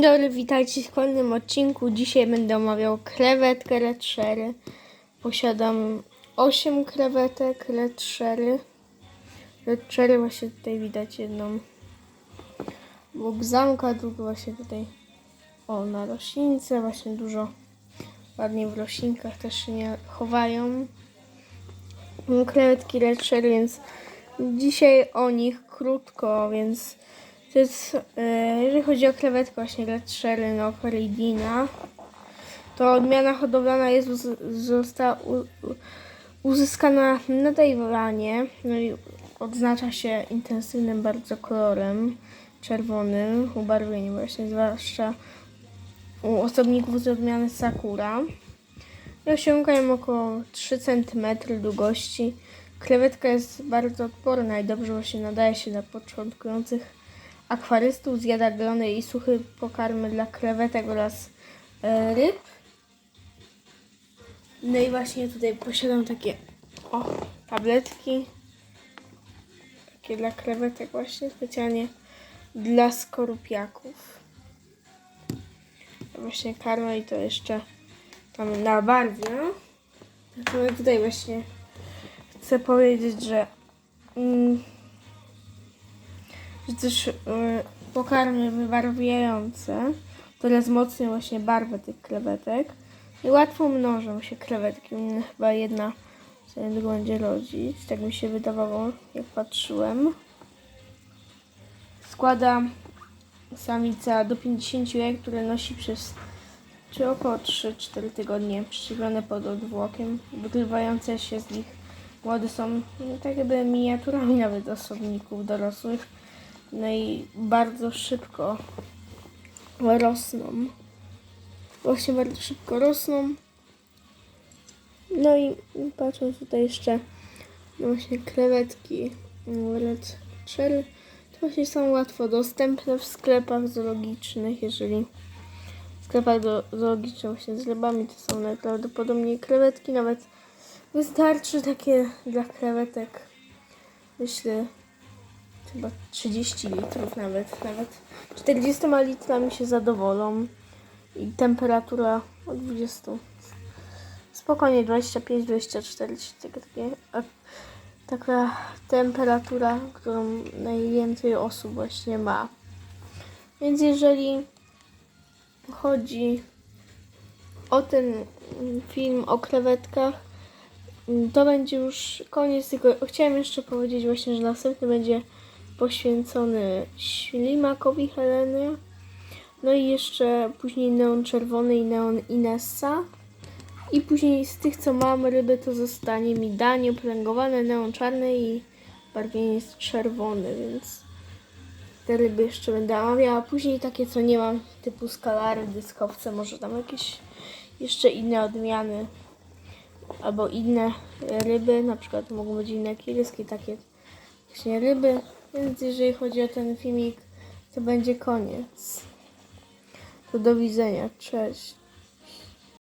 Dzień dobry, witajcie w kolejnym odcinku. Dzisiaj będę omawiał krewetkę Red Posiadam 8 krewetek Red Sherry. Red właśnie tutaj widać jedną obok zamka, drugą właśnie tutaj o na roślince, właśnie dużo ładnie w roślinkach też się nie chowają. Krewetki Red Sherry, więc dzisiaj o nich krótko, więc to jest, e, jeżeli chodzi o krewetkę właśnie Red Sherry Nocoridina, to odmiana hodowlana jest, została uzyskana na Tajwanie, no i odznacza się intensywnym bardzo kolorem czerwonym, ubarwieniem właśnie, zwłaszcza u osobników z odmiany Sakura. I osiągają około 3 cm długości. Krewetka jest bardzo odporna i dobrze właśnie nadaje się dla początkujących akwarystów. Zjada glony i suche pokarmy dla krewetek oraz e, ryb. No i właśnie tutaj posiadam takie o, tabletki. Takie dla krewetek właśnie specjalnie dla skorupiaków. Właśnie karma i to jeszcze tam na barwie. Ale tutaj właśnie chcę powiedzieć, że, mm, że też y, pokarmy wybarwiające, które wzmocnią właśnie barwę tych krewetek i łatwo mnożą się krewetki. Chyba jedna sobie drugą będzie rodzić, tak mi się wydawało, jak patrzyłem. Składa samica do 50 jaj, które nosi przez czy około 3-4 tygodnie przyczypione pod odwłokiem. Wygrywające się z nich młode są no, tak jakby miniaturami nawet osobników dorosłych. No i bardzo szybko rosną. Właśnie bardzo szybko rosną. No i patrząc tutaj jeszcze no właśnie krewetki red cherry, to właśnie są łatwo dostępne w sklepach zoologicznych, jeżeli w sklepach do- zoologicznych właśnie z rybami to są najprawdopodobniej krewetki, nawet wystarczy takie dla krewetek, myślę, chyba 30 litrów nawet, nawet 40 litrami się zadowolą i temperatura od 20 spokojnie 25-24 takie, takie a taka temperatura, którą najwięcej osób właśnie ma. Więc jeżeli chodzi o ten film o krewetkach, to będzie już koniec tego. Chciałem jeszcze powiedzieć właśnie, że następny będzie poświęcony ślimakowi Heleny. No i jeszcze później neon czerwony i neon Inessa. I później z tych, co mam ryby, to zostanie mi danie opręgowane, neon czarny i barwieniec czerwony, więc te ryby jeszcze będę omawiała. Później takie, co nie mam, typu skalary, dyskowce, może tam jakieś jeszcze inne odmiany albo inne ryby, na przykład mogą być inne kiryski, takie właśnie ryby. Więc jeżeli chodzi o ten filmik, to będzie koniec. To do widzenia, cześć.